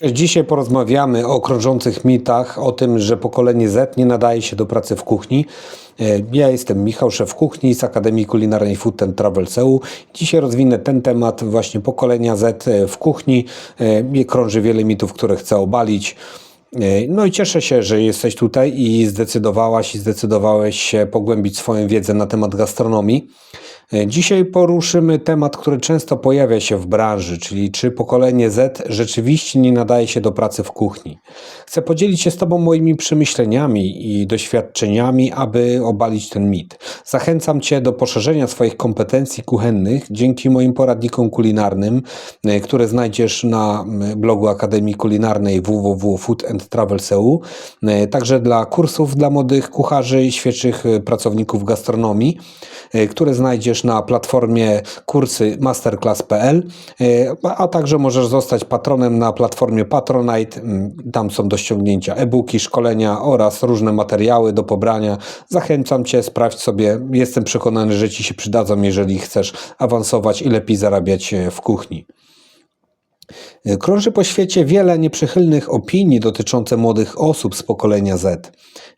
Dzisiaj porozmawiamy o krążących mitach, o tym, że pokolenie Z nie nadaje się do pracy w kuchni. E, Ja jestem Michał, szef kuchni z Akademii Kulinarnej Food and Travel CEU. Dzisiaj rozwinę ten temat właśnie pokolenia Z w kuchni. E, krąży wiele mitów, które chcę obalić. E, No i cieszę się, że jesteś tutaj i zdecydowałaś i zdecydowałeś się pogłębić swoją wiedzę na temat gastronomii. E, Dzisiaj poruszymy temat, który często pojawia się w branży, czyli czy pokolenie Z rzeczywiście nie nadaje się do pracy w kuchni. Chcę podzielić się z Tobą moimi przemyśleniami i doświadczeniami, aby obalić ten mit. Zachęcam Cię do poszerzenia swoich kompetencji kuchennych dzięki moim poradnikom kulinarnym, e, które znajdziesz na blogu Akademii Kulinarnej www.foodandtravel.eu, e, także dla kursów dla młodych kucharzy i świeżych pracowników gastronomii, które znajdziesz na platformie kursy masterclass.pl, e, a także możesz zostać patronem na platformie Patronite. Mm, Tam są do ściągnięcia e-booki, szkolenia oraz różne materiały do pobrania. Zachęcam Cię, sprawdź sobie. Jestem przekonany, że Ci się przydadzą, jeżeli chcesz awansować i lepiej zarabiać e, w kuchni. Krąży po świecie wiele nieprzychylnych opinii dotyczących młodych osób z pokolenia Z.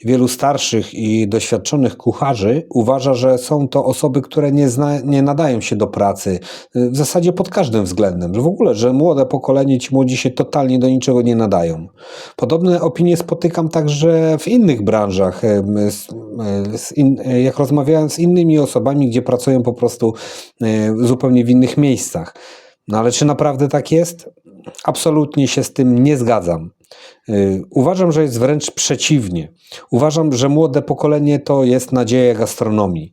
Wielu starszych i doświadczonych kucharzy uważa, że są to osoby, które nie, zna, nie nadają się do pracy, y, w zasadzie pod każdym względem, że w ogóle, że młode pokolenie, ci młodzi się totalnie do niczego nie nadają. Podobne opinie spotykam także w innych branżach, e, in, e, jak rozmawiałem z innymi osobami, gdzie pracują po prostu e, zupełnie w innych miejscach. No ale czy naprawdę tak jest? Absolutnie się z tym nie zgadzam. Y, Uważam, że jest wręcz przeciwnie. Uważam, że młode pokolenie to jest nadzieja gastronomii.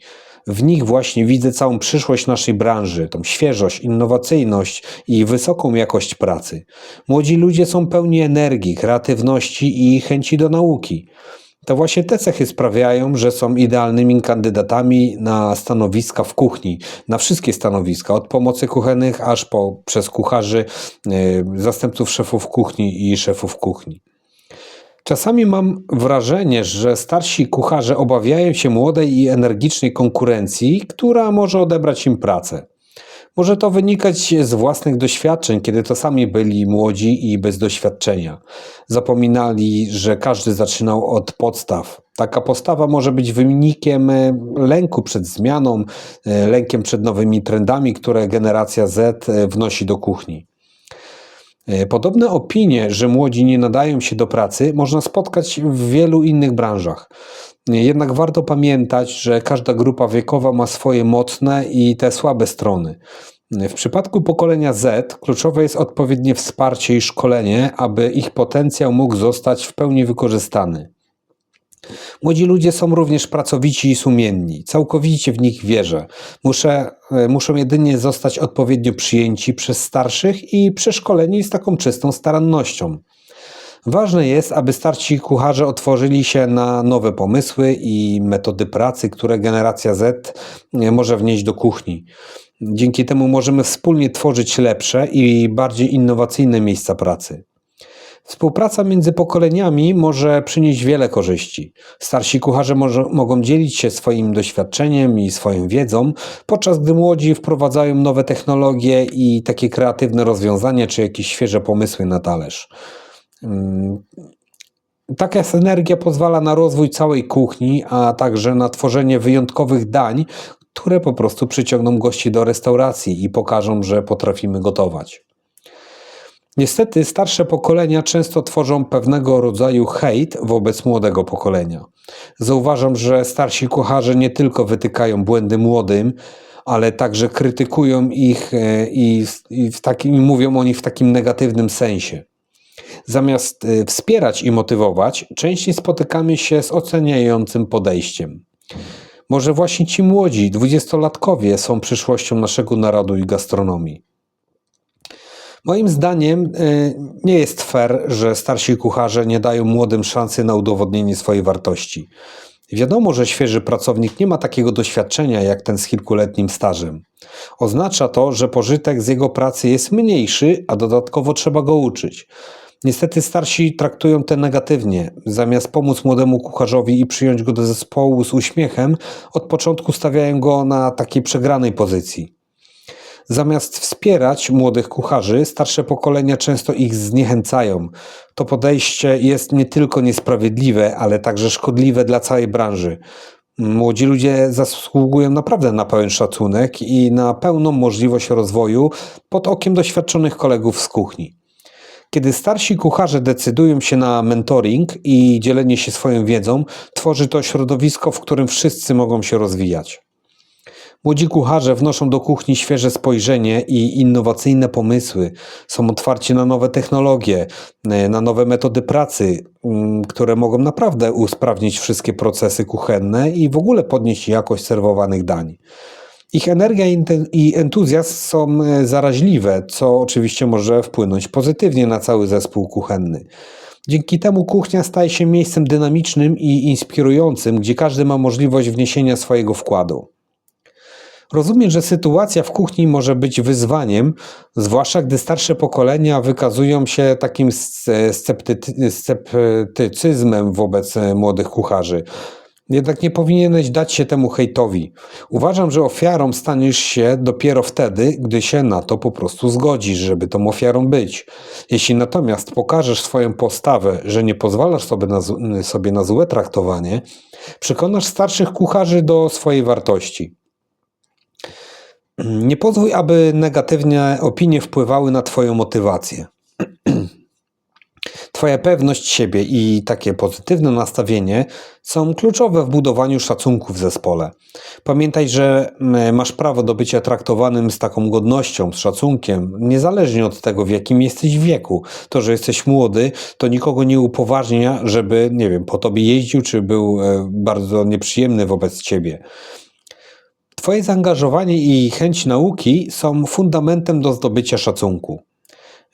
W nich właśnie widzę całą przyszłość naszej branży, tą świeżość, innowacyjność i wysoką jakość pracy. Młodzi ludzie są pełni energii, kreatywności i chęci do nauki. To właśnie te cechy sprawiają, że są idealnymi kandydatami na stanowiska w kuchni, na wszystkie stanowiska, od pomocy kuchennych aż po przez kucharzy, y, zastępców szefów kuchni i szefów kuchni. Czasami mam wrażenie, że starsi kucharze obawiają się młodej i energicznej konkurencji, która może odebrać im pracę. Może to wynikać z własnych doświadczeń, kiedy to sami byli młodzi i bez doświadczenia. Zapominali, że każdy zaczynał od podstaw. Taka postawa może być wynikiem e, lęku przed zmianą, e, lękiem przed nowymi trendami, które generacja Z e, wnosi do kuchni. Podobne opinie, że młodzi nie nadają się do pracy, można spotkać w wielu innych branżach. Jednak warto pamiętać, że każda grupa wiekowa ma swoje mocne i te słabe strony. W przypadku pokolenia Z kluczowe jest odpowiednie wsparcie i szkolenie, aby ich potencjał mógł zostać w pełni wykorzystany. Młodzi ludzie są również pracowici i sumienni. Całkowicie w nich wierzę. Muszę, e, muszą jedynie zostać odpowiednio przyjęci przez starszych i przeszkoleni z taką czystą starannością. Ważne jest, aby starsi kucharze otworzyli się na nowe pomysły i metody pracy, które generacja Z e, może wnieść do kuchni. Dzięki temu możemy wspólnie tworzyć lepsze i bardziej innowacyjne miejsca pracy. Współpraca między pokoleniami może przynieść wiele korzyści. Starsi kucharze może, mogą dzielić się swoim doświadczeniem i swoją wiedzą, podczas gdy młodzi wprowadzają nowe technologie i takie kreatywne rozwiązania czy jakieś świeże pomysły na talerz. Mm, Taka synergia pozwala na rozwój całej kuchni, a także na tworzenie wyjątkowych dań, które po prostu przyciągną gości do restauracji i pokażą, że potrafimy gotować. Niestety starsze pokolenia często tworzą pewnego rodzaju hejt wobec młodego pokolenia. Zauważam, że starsi kucharze nie tylko wytykają błędy młodym, ale także krytykują ich e, i, w takim, mówią o nich w takim negatywnym sensie. Zamiast e, wspierać i motywować, częściej spotykamy się z oceniającym podejściem. Może właśnie ci młodzi, dwudziestolatkowie są przyszłością naszego narodu i gastronomii. Moim zdaniem y, nie jest fair, że starsi kucharze nie dają młodym szansy na udowodnienie swojej wartości. Wiadomo, że świeży pracownik nie ma takiego doświadczenia jak ten z kilkuletnim stażem. Oznacza to, że pożytek z jego pracy jest mniejszy, a dodatkowo trzeba go uczyć. Niestety starsi traktują to negatywnie. Zamiast pomóc młodemu kucharzowi i przyjąć go do zespołu z uśmiechem, od początku stawiają go na takiej przegranej pozycji. Zamiast wspierać młodych kucharzy, starsze pokolenia często ich zniechęcają. To podejście jest nie tylko niesprawiedliwe, ale także szkodliwe dla całej branży. Młodzi ludzie zasługują naprawdę na pełen szacunek i na pełną możliwość rozwoju pod okiem doświadczonych kolegów z kuchni. Kiedy starsi kucharze decydują się na mentoring i dzielenie się swoją wiedzą, tworzy to środowisko, w którym wszyscy mogą się rozwijać. Młodzi kucharze wnoszą do kuchni świeże spojrzenie i innowacyjne pomysły. Są otwarci na nowe technologie, e, na nowe metody pracy, mm, które mogą naprawdę usprawnić wszystkie procesy kuchenne i w ogóle podnieść jakość serwowanych dań. Ich energia i entuzjazm są e, zaraźliwe, co oczywiście może wpłynąć pozytywnie na cały zespół kuchenny. Dzięki temu kuchnia staje się miejscem dynamicznym i inspirującym, gdzie każdy ma możliwość wniesienia swojego wkładu. Rozumiem, że sytuacja w kuchni może być wyzwaniem, zwłaszcza gdy starsze pokolenia wykazują się takim sceptycyzmem wobec e, młodych kucharzy. Jednak nie powinieneś dać się temu hejtowi. Uważam, że ofiarą staniesz się dopiero wtedy, gdy się na to po prostu zgodzisz, żeby tą ofiarą być. Jeśli natomiast pokażesz swoją postawę, że nie pozwalasz sobie na, sobie na złe traktowanie, przekonasz starszych kucharzy do swojej wartości. Nie pozwól, aby negatywne opinie wpływały na Twoją motywację. Twoja pewność siebie i takie pozytywne nastawienie są kluczowe w budowaniu szacunku w zespole. Pamiętaj, że masz prawo do bycia traktowanym z taką godnością, z szacunkiem, niezależnie od tego, w jakim jesteś wieku. To, że jesteś młody, to nikogo nie upoważnia, żeby, nie wiem, po tobie jeździł, czy był e, bardzo nieprzyjemny wobec ciebie. Twoje zaangażowanie i chęć nauki są fundamentem do zdobycia szacunku.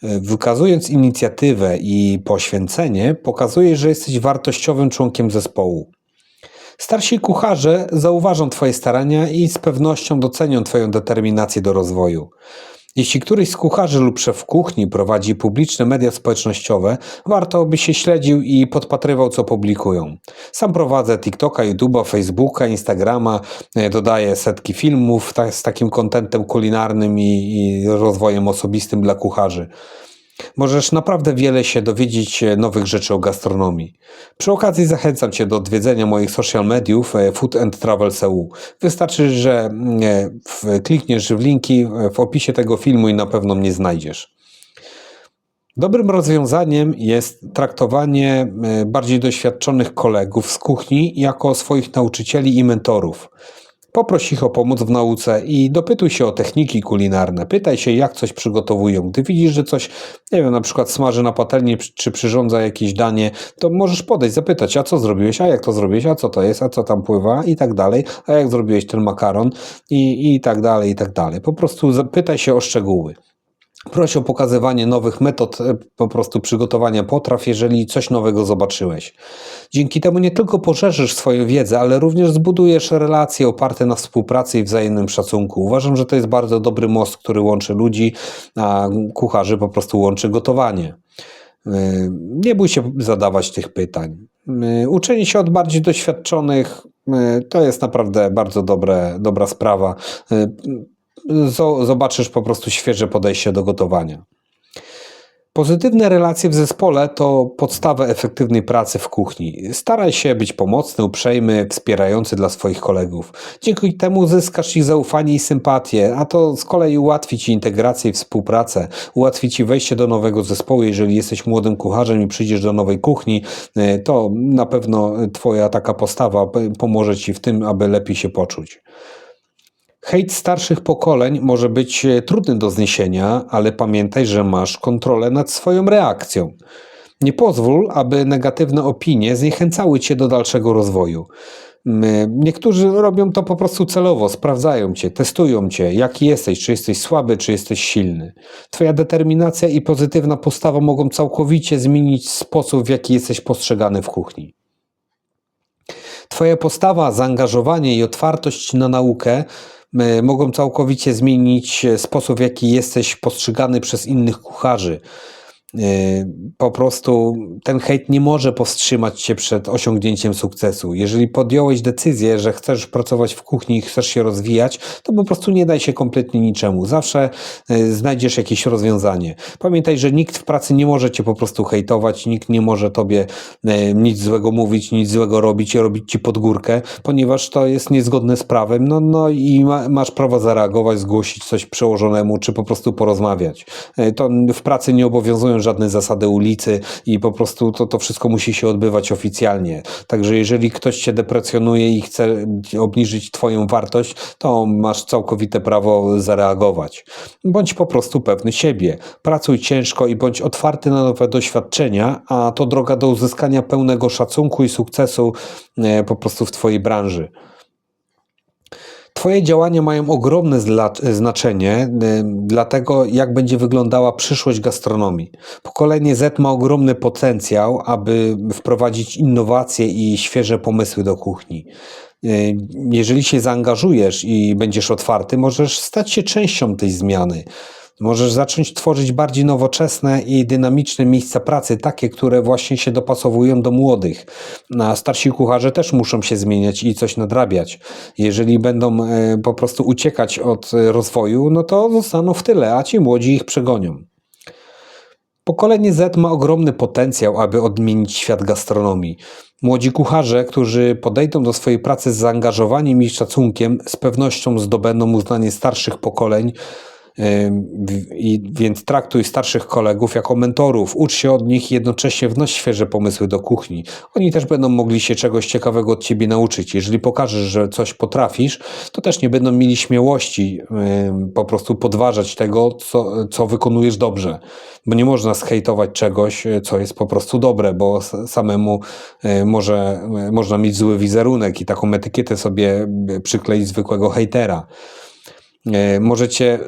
Wykazując inicjatywę i poświęcenie, pokazujesz, że jesteś wartościowym członkiem zespołu. Starsi kucharze zauważą Twoje starania i z pewnością docenią Twoją determinację do rozwoju. Jeśli któryś z kucharzy lub szef kuchni prowadzi publiczne media społecznościowe, warto by się śledził i podpatrywał, co publikują. Sam prowadzę TikToka, YouTube'a, Facebooka, Instagrama, e, dodaję setki filmów z takim kontentem kulinarnym i rozwojem osobistym dla kucharzy. Możesz naprawdę wiele się dowiedzieć e, nowych rzeczy o gastronomii. Przy okazji zachęcam Cię do odwiedzenia moich social mediów e, Food and Travel EU. Wystarczy, że mm, e, klikniesz w linki w opisie tego filmu i na pewno mnie znajdziesz. Dobrym rozwiązaniem jest traktowanie bardziej doświadczonych kolegów z kuchni jako swoich nauczycieli i mentorów. Poproś ich o pomoc w nauce i dopytuj się o techniki kulinarne. Pytaj się, jak coś przygotowują. Gdy widzisz, że coś, nie wiem, na przykład smaży na patelni czy przyrządza jakieś danie, to możesz podejść, zapytać, a co zrobiłeś, a jak to zrobiłeś, a co to jest, a co tam pływa i tak dalej, a jak zrobiłeś ten makaron i, i tak dalej, i tak dalej. Po prostu zapytaj się o szczegóły. Proś o pokazywanie nowych metod e, po prostu przygotowania potraw, jeżeli coś nowego zobaczyłeś. Dzięki temu nie tylko poszerzysz swoją wiedzę, ale również zbudujesz relacje oparte na współpracy i wzajemnym szacunku. Uważam, że to jest bardzo dobry most, który łączy ludzi, a kucharzy po prostu łączy gotowanie. Yy, Nie bój się zadawać tych pytań. Yy, Uczenie się od bardziej doświadczonych to jest naprawdę bardzo dobre, dobra sprawa. Zo- Zobaczysz po prostu świeże podejście do gotowania. Pozytywne relacje w zespole to podstawa efektywnej pracy w kuchni. Staraj się być pomocny, uprzejmy, wspierający dla swoich kolegów. Dzięki temu zyskasz ich zaufanie i sympatię, a to z kolei ułatwi Ci integrację i współpracę, ułatwi Ci wejście do nowego zespołu. Jeżeli jesteś młodym kucharzem i przyjdziesz do nowej kuchni, e, to na pewno Twoja taka postawa p- pomoże Ci w tym, aby lepiej się poczuć. Hejt starszych pokoleń może być e, trudny do zniesienia, ale pamiętaj, że masz kontrolę nad swoją reakcją. Nie pozwól, aby negatywne opinie zniechęcały cię do dalszego rozwoju. My- Niektórzy robią to po prostu celowo, sprawdzają cię, testują cię, jaki jesteś, czy jesteś słaby, czy jesteś silny. Twoja determinacja i pozytywna postawa mogą całkowicie zmienić sposób, w jaki jesteś postrzegany w kuchni. Twoja postawa, zaangażowanie i otwartość na naukę mogą całkowicie zmienić e, sposób, w jaki jesteś postrzegany przez innych kucharzy. Yy, Po prostu ten hejt nie może powstrzymać cię przed osiągnięciem sukcesu. Jeżeli podjąłeś decyzję, że chcesz pracować w kuchni chcesz się rozwijać, to po prostu nie daj się kompletnie niczemu. Zawsze yy, znajdziesz jakieś rozwiązanie. Pamiętaj, że nikt w pracy nie może cię po prostu hejtować, nikt nie może tobie yy, nic złego mówić, nic złego robić i robić ci pod górkę, ponieważ to jest niezgodne z prawem. No, no i ma, masz prawo zareagować, zgłosić coś przełożonemu, czy po prostu porozmawiać. To w pracy nie obowiązują żadne zasady ulicy i po prostu to, to wszystko musi się odbywać oficjalnie. Także jeżeli ktoś cię deprecjonuje i chce obniżyć twoją wartość, to masz całkowite prawo zareagować. Bądź po prostu pewny siebie. Pracuj ciężko i bądź otwarty na nowe doświadczenia, a to droga do uzyskania pełnego szacunku i sukcesu e, po prostu w twojej branży. Twoje działania mają ogromne zla- znaczenie y, dla tego, jak będzie wyglądała przyszłość gastronomii. Pokolenie Z ma ogromny potencjał, aby wprowadzić innowacje i świeże pomysły do kuchni. Y, Jeżeli się zaangażujesz i będziesz otwarty, możesz stać się częścią tej zmiany. Możesz zacząć tworzyć bardziej nowoczesne i dynamiczne miejsca pracy, takie, które właśnie się dopasowują do młodych. A starsi kucharze też muszą się zmieniać i coś nadrabiać. Jeżeli będą e, po prostu uciekać od e, rozwoju, no to zostaną w tyle, a ci młodzi ich przegonią. Pokolenie Z ma ogromny potencjał, aby odmienić świat gastronomii. Młodzi kucharze, którzy podejdą do swojej pracy z zaangażowaniem i szacunkiem, z pewnością zdobędą uznanie starszych pokoleń. I, więc traktuj starszych kolegów jako mentorów, ucz się od nich i jednocześnie wnoś świeże pomysły do kuchni. Oni też będą mogli się czegoś ciekawego od ciebie nauczyć. Jeżeli pokażesz, że coś potrafisz, to też nie będą mieli śmiałości po prostu podważać tego, co, co wykonujesz dobrze. Bo nie można zhejtować czegoś, y, co jest po prostu dobre, bo samemu y, może, y, można mieć zły wizerunek i taką etykietę sobie przykleić zwykłego hejtera. Możecie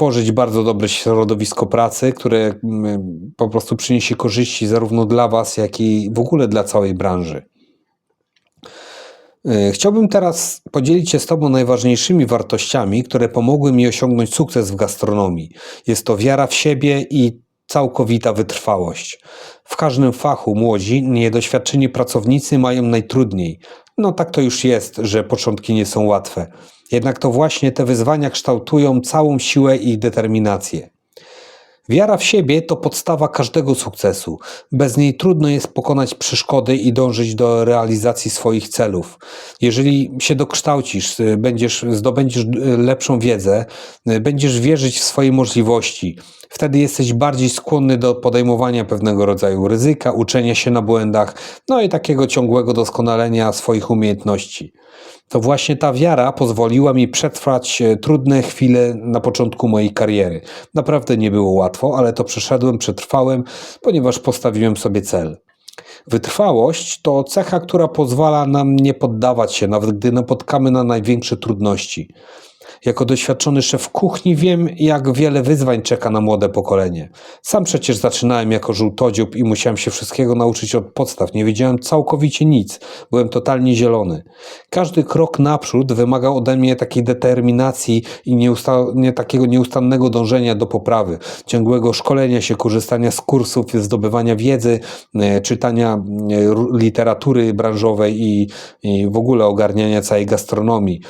stworzyć bardzo dobre środowisko pracy, które mm, po prostu przyniesie korzyści zarówno dla Was, jak i w ogóle dla całej branży. E, Chciałbym teraz podzielić się z Tobą najważniejszymi wartościami, które pomogły mi osiągnąć sukces w gastronomii. Jest to wiara w siebie i całkowita wytrwałość. W każdym fachu młodzi, niedoświadczeni pracownicy mają najtrudniej. No tak to już jest, że początki nie są łatwe. Jednak to właśnie te wyzwania kształtują całą siłę i determinację. Wiara w siebie to podstawa każdego sukcesu. Bez niej trudno jest pokonać przeszkody i dążyć do realizacji swoich celów. Jeżeli się dokształcisz, y, będziesz, zdobędziesz y, lepszą wiedzę, y, będziesz wierzyć w swoje możliwości, wtedy jesteś bardziej skłonny do podejmowania pewnego rodzaju ryzyka, uczenia się na błędach, no i takiego ciągłego doskonalenia swoich umiejętności. To właśnie ta wiara pozwoliła mi przetrwać e, trudne chwile na początku mojej kariery. Naprawdę nie było łatwo, ale to przeszedłem, przetrwałem, ponieważ postawiłem sobie cel. Wytrwałość to cecha, która pozwala nam nie poddawać się, nawet gdy napotkamy na największe trudności. Jako doświadczony szef kuchni wiem, jak wiele wyzwań czeka na młode pokolenie. Sam przecież zaczynałem jako żółtodziób i musiałem się wszystkiego nauczyć od podstaw. Nie wiedziałem całkowicie nic. Byłem totalnie zielony. Każdy krok naprzód wymagał ode mnie takiej determinacji i nieusta- nie, takiego nieustannego dążenia do poprawy, ciągłego szkolenia się, korzystania z kursów, zdobywania wiedzy, e, czytania e, literatury branżowej i, i w ogóle ogarniania całej gastronomii.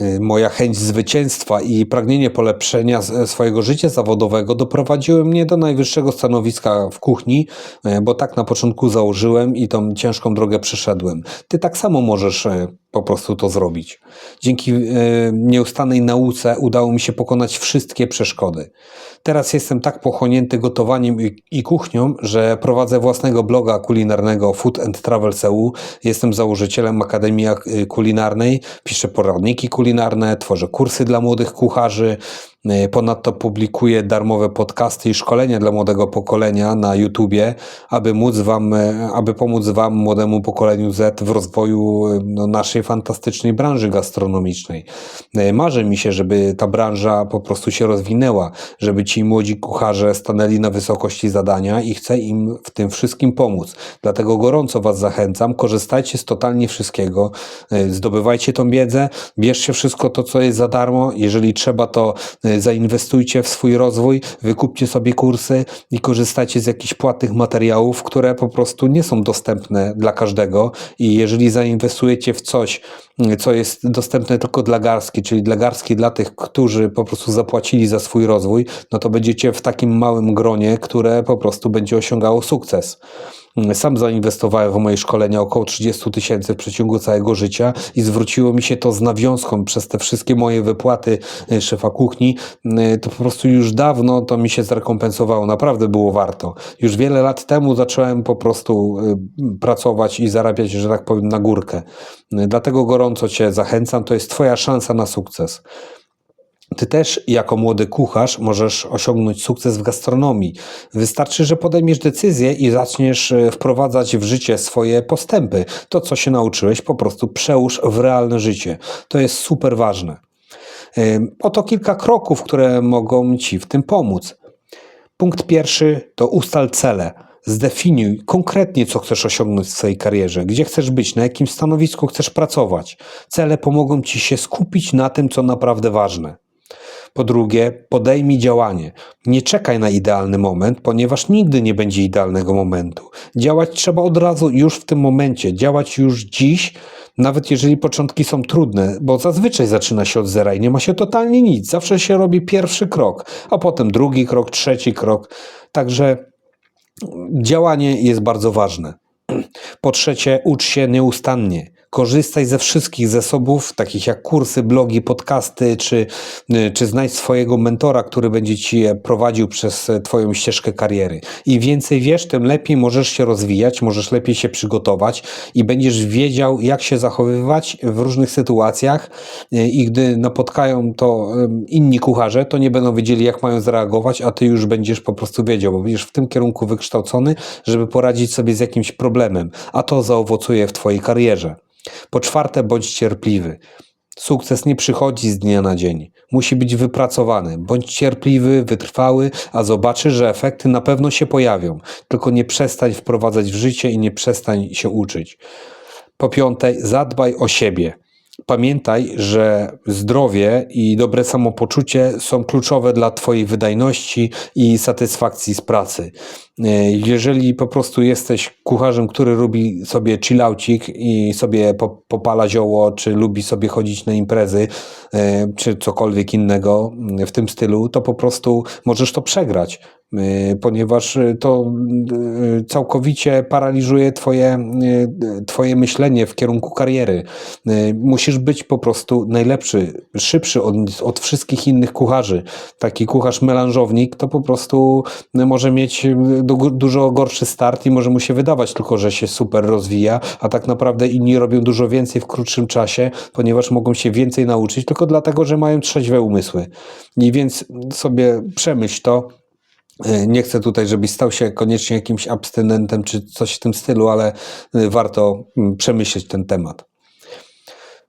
Y, Moja chęć zwycięstwa i pragnienie polepszenia swojego życia zawodowego doprowadziły mnie do najwyższego stanowiska w kuchni, y, bo tak na początku założyłem i tą ciężką drogę przeszedłem. Ty tak samo możesz y, po prostu to zrobić. Dzięki y, nieustannej nauce udało mi się pokonać wszystkie przeszkody. Teraz jestem tak pochłonięty gotowaniem i, kuchnią, że prowadzę własnego bloga kulinarnego Food and Travel CU. Jestem założycielem Akademii y, Kulinarnej, piszę poradniki kulinarne, tworzę kursy dla młodych kucharzy. Y, Ponadto publikuję darmowe podcasty i szkolenia dla młodego pokolenia na YouTubie, aby móc wam, y, aby pomóc wam, młodemu pokoleniu Z w rozwoju y, no, naszej fantastycznej branży gastronomicznej. Marzy mi się, żeby ta branża po prostu się rozwinęła, żeby ci młodzi kucharze stanęli na wysokości zadania i chcę im w tym wszystkim pomóc. Dlatego gorąco Was zachęcam, korzystajcie z totalnie wszystkiego, zdobywajcie tą wiedzę, bierzcie wszystko to, co jest za darmo, jeżeli trzeba, to zainwestujcie w swój rozwój, wykupcie sobie kursy i korzystajcie z jakichś płatnych materiałów, które po prostu nie są dostępne dla każdego i jeżeli zainwestujecie w coś, co jest dostępne tylko dla garstki, czyli dla garstki dla tych, którzy po prostu zapłacili za swój rozwój, no to będziecie w takim małym gronie, które po prostu będzie osiągało sukces. Sam zainwestowałem w moje szkolenia około 30 tysięcy w przeciągu całego życia i zwróciło mi się to z nawiązką przez te wszystkie moje wypłaty y, szefa kuchni. y, To po prostu już dawno to mi się zrekompensowało. Naprawdę było warto. Już wiele lat temu zacząłem po prostu y, pracować i zarabiać, że tak powiem, na górkę. Dlatego gorąco Cię zachęcam. To jest Twoja szansa na sukces. Ty też, jako młody kucharz, możesz osiągnąć sukces w gastronomii. Wystarczy, że podejmiesz decyzję i zaczniesz e, wprowadzać w życie swoje postępy. To, co się nauczyłeś, po prostu przełóż w realne życie. To jest super ważne. Oto kilka kroków, które mogą Ci w tym pomóc. Punkt pierwszy to ustal cele. Zdefiniuj konkretnie, co chcesz osiągnąć w swojej karierze, gdzie chcesz być, na jakim stanowisku chcesz pracować. Cele pomogą Ci się skupić na tym, co naprawdę ważne. Po drugie, podejmij działanie. Nie czekaj na idealny moment, ponieważ nigdy nie będzie idealnego momentu. Działać trzeba od razu, już w tym momencie, działać już dziś, nawet jeżeli początki są trudne, bo zazwyczaj zaczyna się od zera i nie ma się totalnie nic. Zawsze się robi pierwszy krok, a potem drugi krok, trzeci krok. Także działanie jest bardzo ważne. Po trzecie, ucz się nieustannie. Korzystaj ze wszystkich zasobów, takich jak kursy, blogi, podcasty, czy, y, czy znajdź swojego mentora, który będzie ci prowadził przez e, Twoją ścieżkę kariery. Im więcej wiesz, tym lepiej możesz się rozwijać, możesz lepiej się przygotować i będziesz wiedział, jak się zachowywać w różnych sytuacjach. Y, I gdy napotkają to ym, inni kucharze, to nie będą wiedzieli, jak mają zareagować, a Ty już będziesz po prostu wiedział, bo będziesz w tym kierunku wykształcony, żeby poradzić sobie z jakimś problemem, a to zaowocuje w Twojej karierze. Po czwarte, bądź cierpliwy. Sukces nie przychodzi z dnia na dzień. Musi być wypracowany. Bądź cierpliwy, wytrwały, a zobaczysz, że efekty na pewno się pojawią. Tylko nie przestań wprowadzać w życie i nie przestań się uczyć. Po piąte, zadbaj o siebie. Pamiętaj, że zdrowie i dobre samopoczucie są kluczowe dla Twojej wydajności i satysfakcji z pracy. E, Jeżeli po prostu jesteś kucharzem, który lubi sobie chillaucik i sobie po- popala zioło, czy lubi sobie chodzić na imprezy, e, czy cokolwiek innego w tym stylu, to po prostu możesz to przegrać, ponieważ to e, całkowicie paraliżuje twoje, e, twoje myślenie w kierunku kariery. E, Musisz być po prostu najlepszy, szybszy od, od wszystkich innych kucharzy. Taki kucharz melanżownik to po prostu może mieć du- dużo gorszy start i może mu się wydawać tylko, że się super rozwija, a tak naprawdę inni robią dużo więcej w krótszym czasie, ponieważ mogą się więcej nauczyć tylko dlatego, że mają trzeźwe umysły. I więc sobie przemyśl to. E, Nie chcę tutaj, żebyś stał się koniecznie jakimś abstynentem czy coś w tym stylu, ale e, warto mm, przemyśleć ten temat.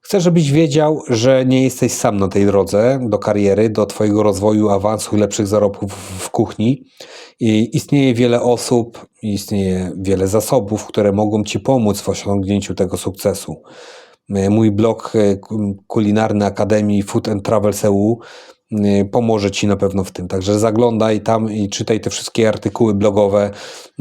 Chcę, żebyś wiedział, że nie jesteś sam na tej drodze do kariery, do Twojego rozwoju, awansu i lepszych zarobków w kuchni. I istnieje wiele osób, istnieje wiele zasobów, które mogą Ci pomóc w osiągnięciu tego sukcesu. E, Mój blog ku- kulinarny Akademii Food and Travels EU pomoże Ci na pewno w tym. Także zaglądaj tam i czytaj te wszystkie artykuły blogowe.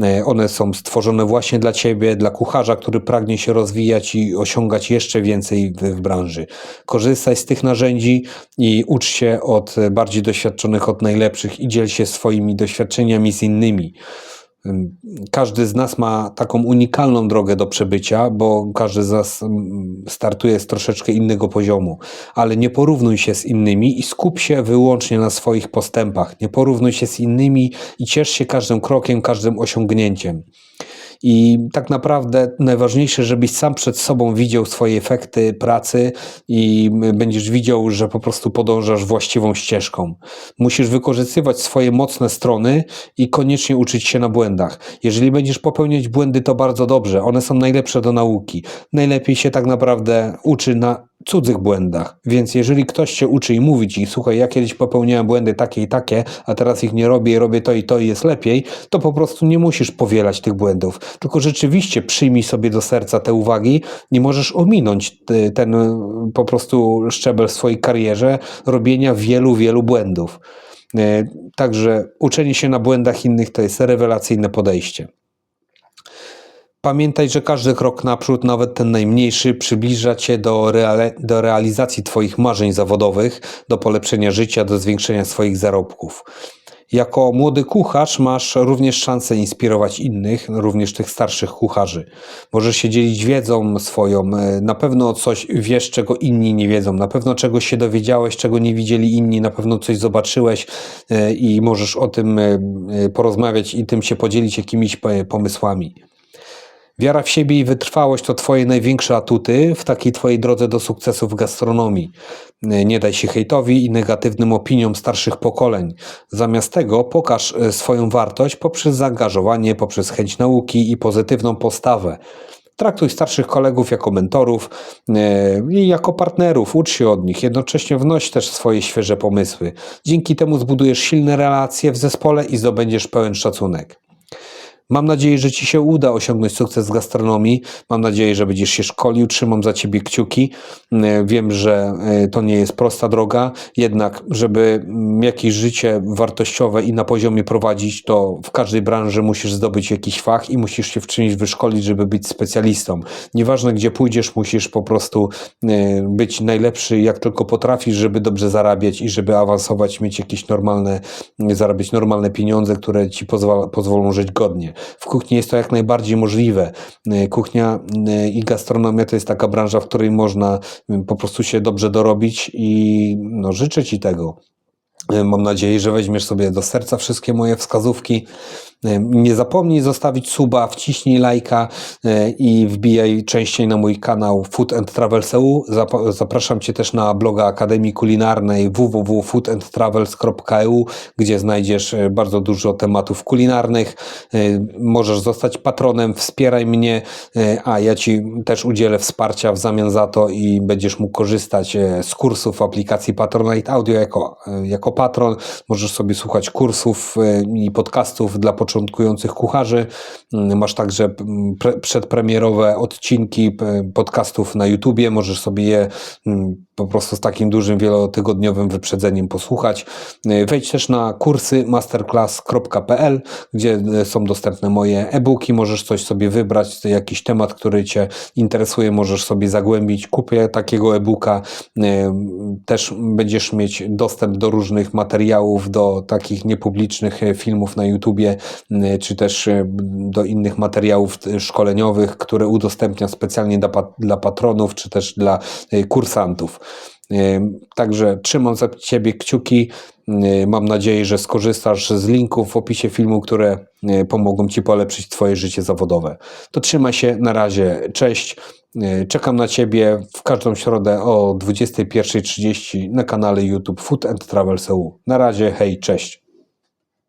Y, One są stworzone właśnie dla Ciebie, dla kucharza, który pragnie się rozwijać i osiągać jeszcze więcej w, w branży. Korzystaj z tych narzędzi i ucz się od bardziej doświadczonych, od najlepszych i dziel się swoimi doświadczeniami z innymi. Ym, Każdy z nas ma taką unikalną drogę do przebycia, bo każdy z nas mm, startuje z troszeczkę innego poziomu, ale nie porównuj się z innymi i skup się wyłącznie na swoich postępach. Nie porównuj się z innymi i ciesz się każdym krokiem, każdym osiągnięciem. I tak naprawdę najważniejsze, żebyś sam przed sobą widział swoje efekty pracy i będziesz widział, że po prostu podążasz właściwą ścieżką. Musisz wykorzystywać swoje mocne strony i koniecznie uczyć się na błędach. Jeżeli będziesz popełniać błędy, to bardzo dobrze. One są najlepsze do nauki. Najlepiej się tak naprawdę uczy na cudzych błędach. Więc jeżeli ktoś cię uczy i mówi ci, słuchaj, ja kiedyś popełniałem błędy takie i takie, a teraz ich nie robię i robię to i to i jest lepiej, to po prostu nie musisz powielać tych błędów. Tylko rzeczywiście przyjmij sobie do serca te uwagi, nie możesz ominąć ty- ten y, po prostu szczebel w swojej karierze robienia wielu, wielu błędów. Y, Także uczenie się na błędach innych to jest rewelacyjne podejście. Pamiętaj, że każdy krok naprzód, nawet ten najmniejszy, przybliża cię do, reale, do realizacji Twoich marzeń zawodowych, do polepszenia życia, do zwiększenia swoich zarobków. Jako młody kucharz masz również szansę inspirować innych, również tych starszych kucharzy. Możesz się dzielić wiedzą swoją, e, na pewno coś wiesz, czego inni nie wiedzą, na pewno czegoś się dowiedziałeś, czego nie widzieli inni, na pewno coś zobaczyłeś e, i możesz o tym e, porozmawiać i tym się podzielić jakimiś pomysłami. Wiara w siebie i wytrwałość to Twoje największe atuty w takiej Twojej drodze do sukcesu w gastronomii. Nie daj się hejtowi i negatywnym opiniom starszych pokoleń. Zamiast tego pokaż e, swoją wartość poprzez zaangażowanie, poprzez chęć nauki i pozytywną postawę. Traktuj starszych kolegów jako mentorów e, i jako partnerów, ucz się od nich, jednocześnie wnoś też swoje świeże pomysły. Dzięki temu zbudujesz silne relacje w zespole i zdobędziesz pełen szacunek. Mam nadzieję, że Ci się uda osiągnąć sukces w gastronomii. Mam nadzieję, że będziesz się szkolił. Trzymam za Ciebie kciuki. E, Wiem, że e, to nie jest prosta droga, jednak, żeby mm, jakieś życie wartościowe i na poziomie prowadzić, to w każdej branży musisz zdobyć jakiś fach i musisz się w czymś wyszkolić, żeby być specjalistą. Nieważne, gdzie pójdziesz, musisz po prostu e, być najlepszy, jak tylko potrafisz, żeby dobrze zarabiać i żeby awansować, mieć jakieś normalne, zarabiać normalne pieniądze, które Ci pozwolą żyć godnie. W kuchni jest to jak najbardziej możliwe. E, Kuchnia e, i gastronomia to jest taka branża, w której można m, po prostu się dobrze dorobić i no, życzę Ci tego. E, Mam nadzieję, że weźmiesz sobie do serca wszystkie moje wskazówki. E, Nie zapomnij zostawić suba, wciśnij lajka e, i wbijaj częściej na mój kanał Food and Travel EU. Zap- Zapraszam Cię też na bloga Akademii Kulinarnej www.foodandtravels.eu, gdzie znajdziesz e, bardzo dużo tematów kulinarnych. Możesz zostać patronem, wspieraj mnie, a ja Ci też udzielę wsparcia w zamian za to i będziesz mógł korzystać z kursów aplikacji Patronite Audio jako, jako patron. Możesz sobie słuchać kursów i podcastów dla początkujących kucharzy. Mm, Masz także mm, pre, przedpremierowe odcinki podcastów na YouTubie. Możesz sobie je mm, po prostu z takim dużym, wielotygodniowym wyprzedzeniem posłuchać. E, Wejdź też na kursy masterclass.pl, gdzie e, są dostępne moje e-booki. Możesz coś sobie wybrać, jakiś temat, który Cię interesuje, możesz sobie zagłębić. Kupię takiego e-booka. E, Też będziesz mieć dostęp do różnych materiałów, do takich niepublicznych filmów na YouTubie, czy też e, do innych materiałów e, szkoleniowych, które udostępnia specjalnie dla, pa- dla patronów, czy też dla kursantów. Także trzymam za Ciebie kciuki. Mam nadzieję, że skorzystasz z linków w opisie filmu, które pomogą Ci polepszyć Twoje życie zawodowe. To trzymaj się, na razie, cześć. Czekam na Ciebie w każdą środę o 21.30 na kanale YouTube Food and Travel EU. Na razie, hej, cześć.